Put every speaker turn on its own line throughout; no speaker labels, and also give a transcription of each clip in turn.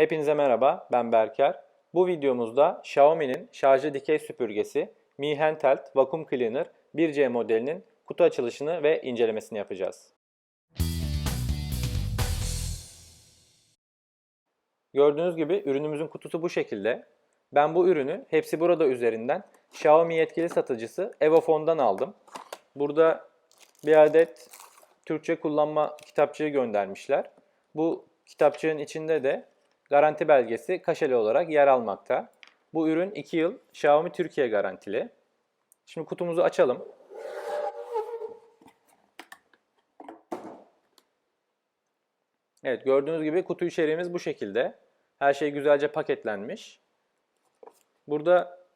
Hepinize merhaba, ben Berker. Bu videomuzda Xiaomi'nin şarjlı dikey süpürgesi Mi Handheld Vacuum Cleaner 1C modelinin kutu açılışını ve incelemesini yapacağız. Gördüğünüz gibi ürünümüzün kutusu bu şekilde. Ben bu ürünü hepsi burada üzerinden Xiaomi yetkili satıcısı Evofon'dan aldım. Burada bir adet Türkçe kullanma kitapçığı göndermişler. Bu kitapçığın içinde de garanti belgesi kaşeli olarak yer almakta. Bu ürün 2 yıl Xiaomi Türkiye garantili. Şimdi kutumuzu açalım. Evet gördüğünüz gibi kutu içeriğimiz bu şekilde. Her şey güzelce paketlenmiş. Burada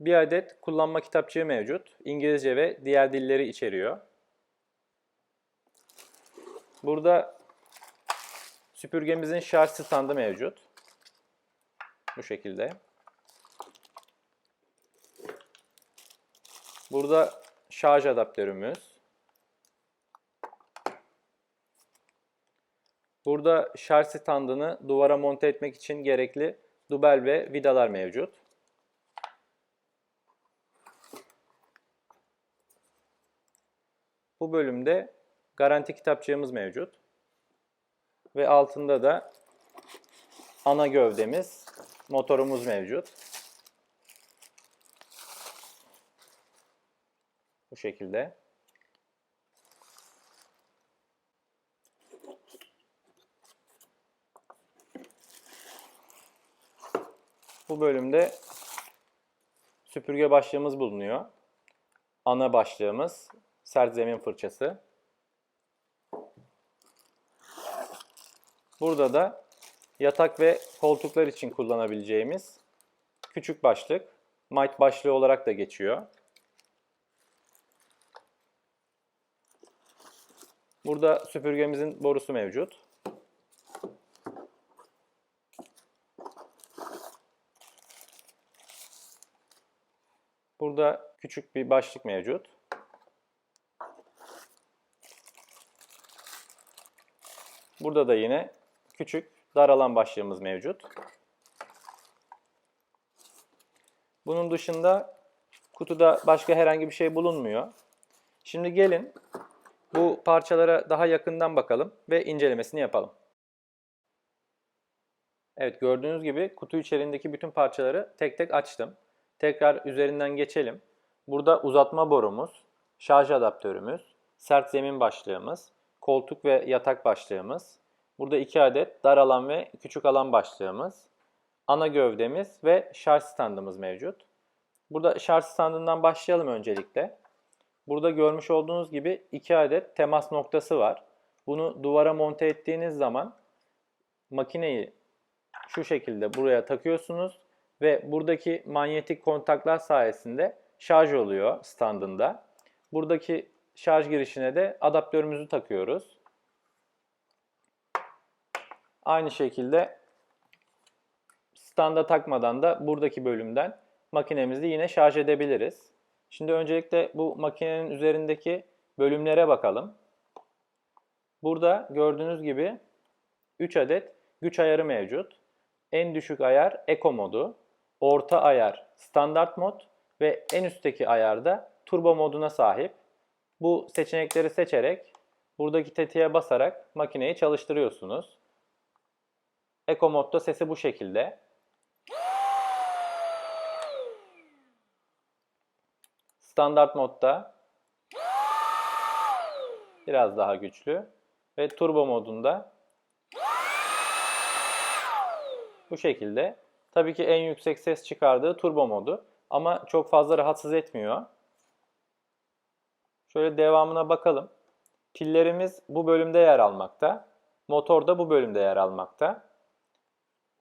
bir adet kullanma kitapçığı mevcut. İngilizce ve diğer dilleri içeriyor. Burada süpürgemizin şarj standı mevcut. Bu şekilde. Burada şarj adaptörümüz. Burada şarj standını duvara monte etmek için gerekli dubel ve vidalar mevcut. Bu bölümde garanti kitapçığımız mevcut. Ve altında da ana gövdemiz, motorumuz mevcut. Bu şekilde. Bu bölümde süpürge başlığımız bulunuyor. Ana başlığımız, sert zemin fırçası. Burada da yatak ve koltuklar için kullanabileceğimiz küçük başlık, mic başlığı olarak da geçiyor. Burada süpürgemizin borusu mevcut. Burada küçük bir başlık mevcut. Burada da yine küçük dar alan başlığımız mevcut. Bunun dışında kutuda başka herhangi bir şey bulunmuyor. Şimdi gelin bu parçalara daha yakından bakalım ve incelemesini yapalım. Evet gördüğünüz gibi kutu içerisindeki bütün parçaları tek tek açtım. Tekrar üzerinden geçelim. Burada uzatma borumuz, şarj adaptörümüz, sert zemin başlığımız, koltuk ve yatak başlığımız, burada iki adet dar alan ve küçük alan başlığımız, ana gövdemiz ve şarj standımız mevcut. Burada şarj standından başlayalım öncelikle. Burada görmüş olduğunuz gibi iki adet temas noktası var. Bunu duvara monte ettiğiniz zaman makineyi şu şekilde buraya takıyorsunuz ve buradaki manyetik kontaklar sayesinde şarj oluyor standında. Buradaki şarj girişine de adaptörümüzü takıyoruz. Aynı şekilde standa takmadan da buradaki bölümden makinemizi yine şarj edebiliriz. Şimdi öncelikle bu makinenin üzerindeki bölümlere bakalım. Burada gördüğünüz gibi 3 adet güç ayarı mevcut. En düşük ayar Eco modu, orta ayar standart mod ve en üstteki ayarda turbo moduna sahip. Bu seçenekleri seçerek buradaki tetiğe basarak makineyi çalıştırıyorsunuz. Eco modda sesi bu şekilde. Standart modda biraz daha güçlü ve turbo modunda bu şekilde. Tabii ki en yüksek ses çıkardığı turbo modu ama çok fazla rahatsız etmiyor. Şöyle devamına bakalım. Pillerimiz bu bölümde yer almakta. Motor da bu bölümde yer almakta.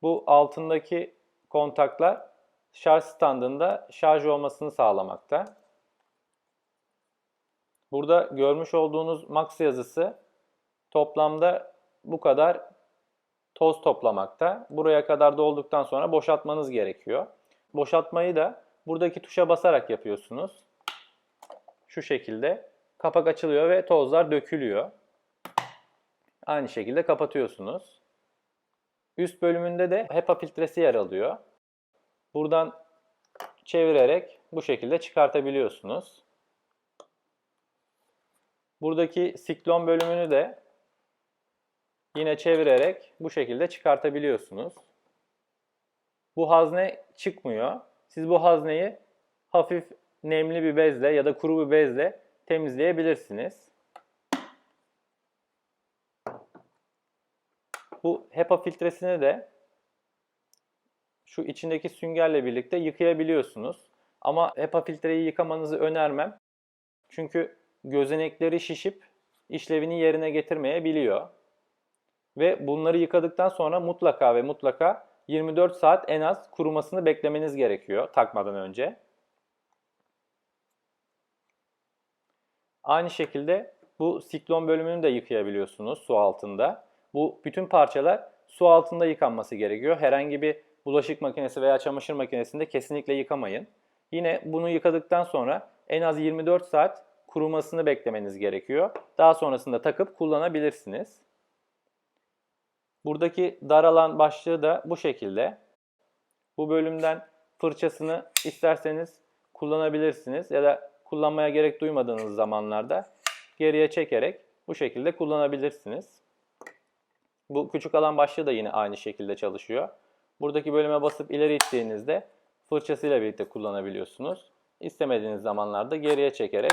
Bu altındaki kontaklar şarj standında şarj olmasını sağlamakta. Burada görmüş olduğunuz max yazısı toplamda bu kadar toz toplamakta. Buraya kadar dolduktan sonra boşaltmanız gerekiyor. Boşaltmayı da buradaki tuşa basarak yapıyorsunuz. Şu şekilde kapak açılıyor ve tozlar dökülüyor. Aynı şekilde kapatıyorsunuz. Üst bölümünde de HEPA filtresi yer alıyor. Buradan çevirerek bu şekilde çıkartabiliyorsunuz. Buradaki siklon bölümünü de yine çevirerek bu şekilde çıkartabiliyorsunuz. Bu hazne çıkmıyor. Siz bu hazneyi hafif nemli bir bezle ya da kuru bir bezle temizleyebilirsiniz. Bu HEPA filtresini de şu içindeki süngerle birlikte yıkayabiliyorsunuz. Ama HEPA filtreyi yıkamanızı önermem. Çünkü gözenekleri şişip işlevini yerine getirmeyebiliyor. Ve bunları yıkadıktan sonra mutlaka ve mutlaka 24 saat en az kurumasını beklemeniz gerekiyor takmadan önce. Aynı şekilde bu siklon bölümünü de yıkayabiliyorsunuz su altında. Bu bütün parçalar su altında yıkanması gerekiyor. Herhangi bir bulaşık makinesi veya çamaşır makinesinde kesinlikle yıkamayın. Yine bunu yıkadıktan sonra en az 24 saat kurumasını beklemeniz gerekiyor. Daha sonrasında takıp kullanabilirsiniz. Buradaki dar alan başlığı da bu şekilde. Bu bölümden fırçasını isterseniz kullanabilirsiniz ya da kullanmaya gerek duymadığınız zamanlarda geriye çekerek bu şekilde kullanabilirsiniz. Bu küçük alan başlığı da yine aynı şekilde çalışıyor. Buradaki bölüme basıp ileri ittiğinizde fırçasıyla birlikte kullanabiliyorsunuz. İstemediğiniz zamanlarda geriye çekerek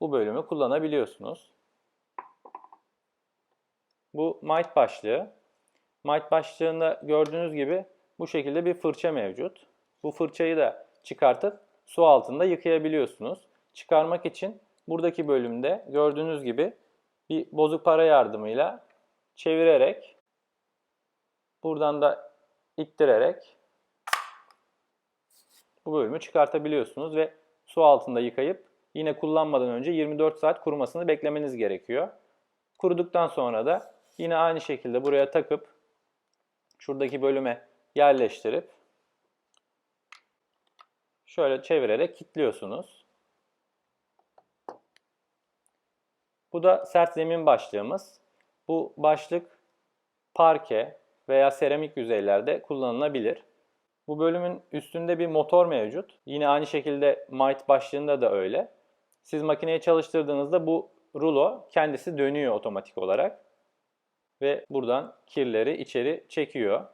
bu bölümü kullanabiliyorsunuz. Bu might başlığı. Might başlığında gördüğünüz gibi bu şekilde bir fırça mevcut. Bu fırçayı da çıkartıp su altında yıkayabiliyorsunuz. Çıkarmak için buradaki bölümde gördüğünüz gibi bir bozuk para yardımıyla çevirerek buradan da ittirerek bu bölümü çıkartabiliyorsunuz ve su altında yıkayıp yine kullanmadan önce 24 saat kurumasını beklemeniz gerekiyor. Kuruduktan sonra da yine aynı şekilde buraya takıp şuradaki bölüme yerleştirip şöyle çevirerek kilitliyorsunuz. Bu da sert zemin başlığımız. Bu başlık parke veya seramik yüzeylerde kullanılabilir. Bu bölümün üstünde bir motor mevcut. Yine aynı şekilde might başlığında da öyle. Siz makineyi çalıştırdığınızda bu rulo kendisi dönüyor otomatik olarak. Ve buradan kirleri içeri çekiyor.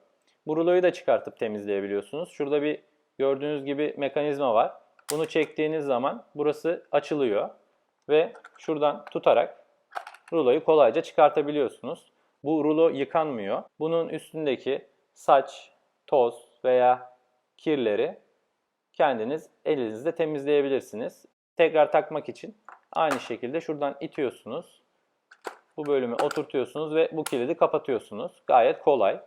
Bu ruloyu da çıkartıp temizleyebiliyorsunuz. Şurada bir gördüğünüz gibi mekanizma var. Bunu çektiğiniz zaman burası açılıyor. Ve şuradan tutarak ruloyu kolayca çıkartabiliyorsunuz. Bu rulo yıkanmıyor. Bunun üstündeki saç, toz veya kirleri kendiniz elinizde temizleyebilirsiniz. Tekrar takmak için aynı şekilde şuradan itiyorsunuz. Bu bölümü oturtuyorsunuz ve bu kilidi kapatıyorsunuz. Gayet kolay.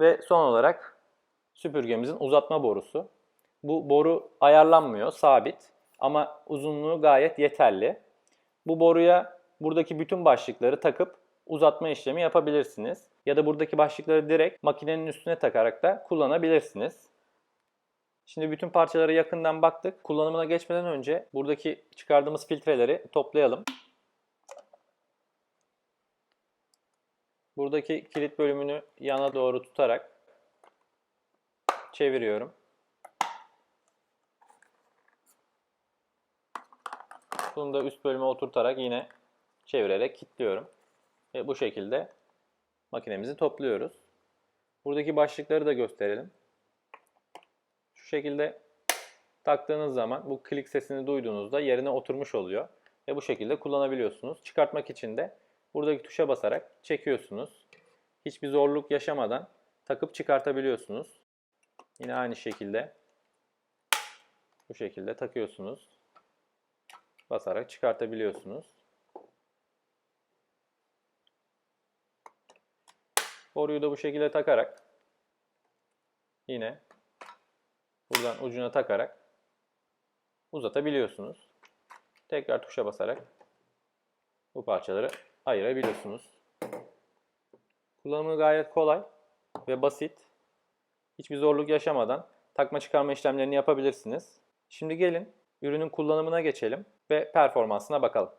Ve son olarak süpürgemizin uzatma borusu. Bu boru ayarlanmıyor, sabit ama uzunluğu gayet yeterli. Bu boruya buradaki bütün başlıkları takıp uzatma işlemi yapabilirsiniz. Ya da buradaki başlıkları direkt makinenin üstüne takarak da kullanabilirsiniz. Şimdi bütün parçalara yakından baktık. Kullanımına geçmeden önce buradaki çıkardığımız filtreleri toplayalım. Buradaki kilit bölümünü yana doğru tutarak çeviriyorum. Bunu da üst bölüme oturtarak yine çevirerek kilitliyorum. Ve bu şekilde makinemizi topluyoruz. Buradaki başlıkları da gösterelim. Şu şekilde taktığınız zaman bu klik sesini duyduğunuzda yerine oturmuş oluyor. Ve bu şekilde kullanabiliyorsunuz. Çıkartmak için de buradaki tuşa basarak çekiyorsunuz. Hiçbir zorluk yaşamadan takıp çıkartabiliyorsunuz. Yine aynı şekilde bu şekilde takıyorsunuz. Basarak çıkartabiliyorsunuz. Boruyu da bu şekilde takarak yine buradan ucuna takarak uzatabiliyorsunuz. Tekrar tuşa basarak bu parçaları ayırabiliyorsunuz. Kullanımı gayet kolay ve basit. Hiçbir zorluk yaşamadan takma çıkarma işlemlerini yapabilirsiniz. Şimdi gelin ürünün kullanımına geçelim ve performansına bakalım.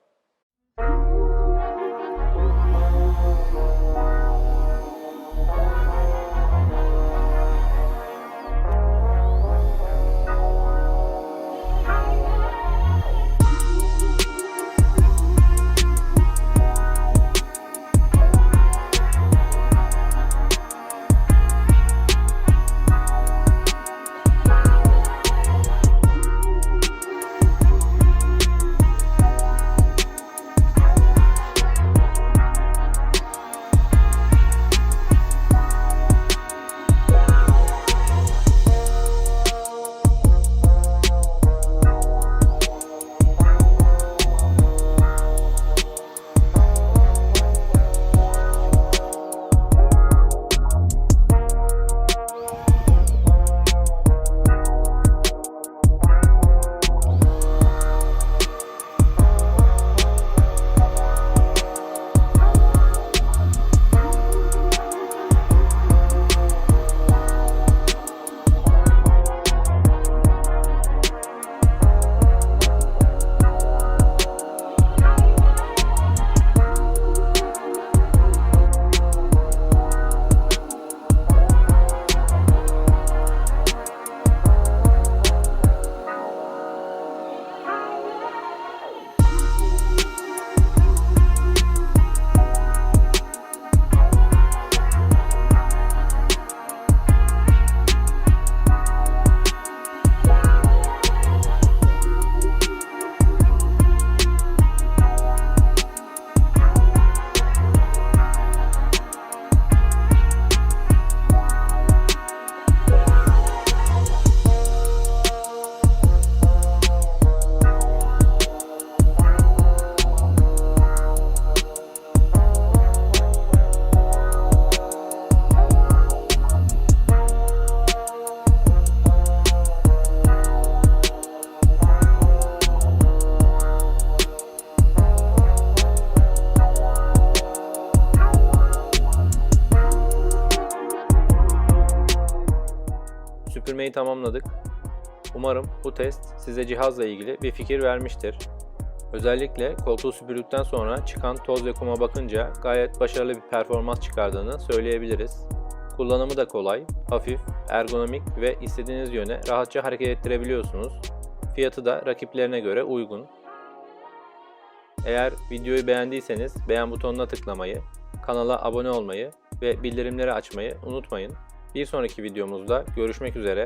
Tamamladık. Umarım bu test size cihazla ilgili bir fikir vermiştir. Özellikle koltuğu süpürdükten sonra çıkan toz ve kuma bakınca gayet başarılı bir performans çıkardığını söyleyebiliriz. Kullanımı da kolay, hafif, ergonomik ve istediğiniz yöne rahatça hareket ettirebiliyorsunuz. Fiyatı da rakiplerine göre uygun. Eğer videoyu beğendiyseniz beğen butonuna tıklamayı, kanala abone olmayı ve bildirimleri açmayı unutmayın. Bir sonraki videomuzda görüşmek üzere.